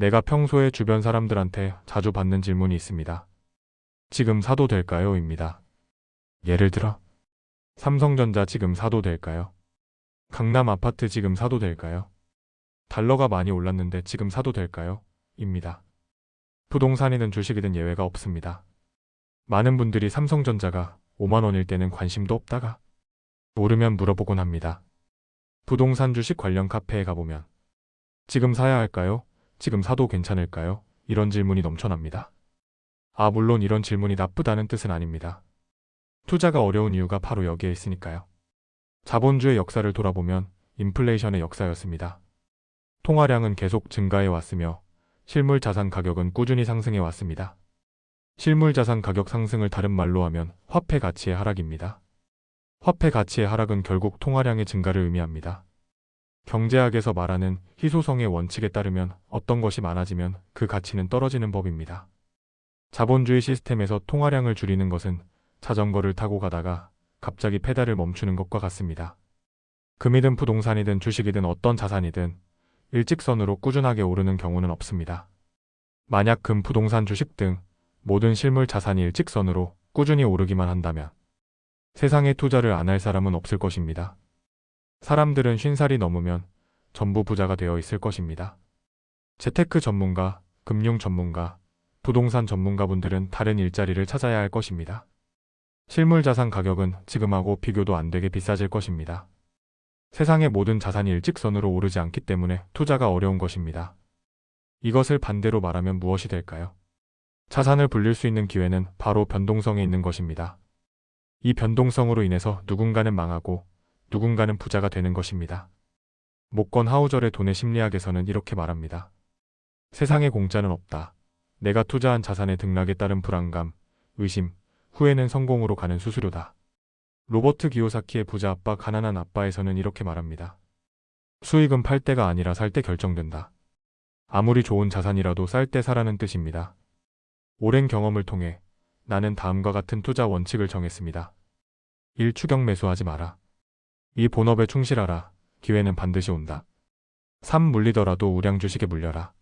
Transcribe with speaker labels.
Speaker 1: 내가 평소에 주변 사람들한테 자주 받는 질문이 있습니다. 지금 사도 될까요? 입니다. 예를 들어, 삼성전자 지금 사도 될까요? 강남 아파트 지금 사도 될까요? 달러가 많이 올랐는데 지금 사도 될까요? 입니다. 부동산이든 주식이든 예외가 없습니다. 많은 분들이 삼성전자가 5만 원일 때는 관심도 없다가 모르면 물어보곤 합니다. 부동산 주식 관련 카페에 가보면 지금 사야 할까요? 지금 사도 괜찮을까요? 이런 질문이 넘쳐납니다. 아, 물론 이런 질문이 나쁘다는 뜻은 아닙니다. 투자가 어려운 이유가 바로 여기에 있으니까요. 자본주의 역사를 돌아보면 인플레이션의 역사였습니다. 통화량은 계속 증가해 왔으며 실물 자산 가격은 꾸준히 상승해 왔습니다. 실물 자산 가격 상승을 다른 말로 하면 화폐 가치의 하락입니다. 화폐 가치의 하락은 결국 통화량의 증가를 의미합니다. 경제학에서 말하는 희소성의 원칙에 따르면 어떤 것이 많아지면 그 가치는 떨어지는 법입니다. 자본주의 시스템에서 통화량을 줄이는 것은 자전거를 타고 가다가 갑자기 페달을 멈추는 것과 같습니다. 금이든 부동산이든 주식이든 어떤 자산이든 일직선으로 꾸준하게 오르는 경우는 없습니다. 만약 금, 부동산, 주식 등 모든 실물 자산이 일직선으로 꾸준히 오르기만 한다면 세상에 투자를 안 할 사람은 없을 것입니다. 사람들은 50살이 넘으면 전부 부자가 되어 있을 것입니다. 재테크 전문가, 금융 전문가, 부동산 전문가분들은 다른 일자리를 찾아야 할 것입니다. 실물 자산 가격은 지금하고 비교도 안 되게 비싸질 것입니다. 세상의 모든 자산이 일직선으로 오르지 않기 때문에 투자가 어려운 것입니다. 이것을 반대로 말하면 무엇이 될까요? 자산을 불릴 수 있는 기회는 바로 변동성에 있는 것입니다. 이 변동성으로 인해서 누군가는 망하고 누군가는 부자가 되는 것입니다. 목건 하우절의 돈의 심리학에서는 이렇게 말합니다. 세상에 공짜는 없다. 내가 투자한 자산의 등락에 따른 불안감, 의심, 후에는 성공으로 가는 수수료다. 로버트 기요사키의 부자 아빠 가난한 아빠에서는 이렇게 말합니다. 수익은 팔 때가 아니라 살 때 결정된다. 아무리 좋은 자산이라도 쌀 때 사라는 뜻입니다. 오랜 경험을 통해 나는 다음과 같은 투자 원칙을 정했습니다. 1. 추격 매수하지 마라. 2. 본업에 충실하라. 기회는 반드시 온다. 3. 물리더라도 우량 주식에 물려라.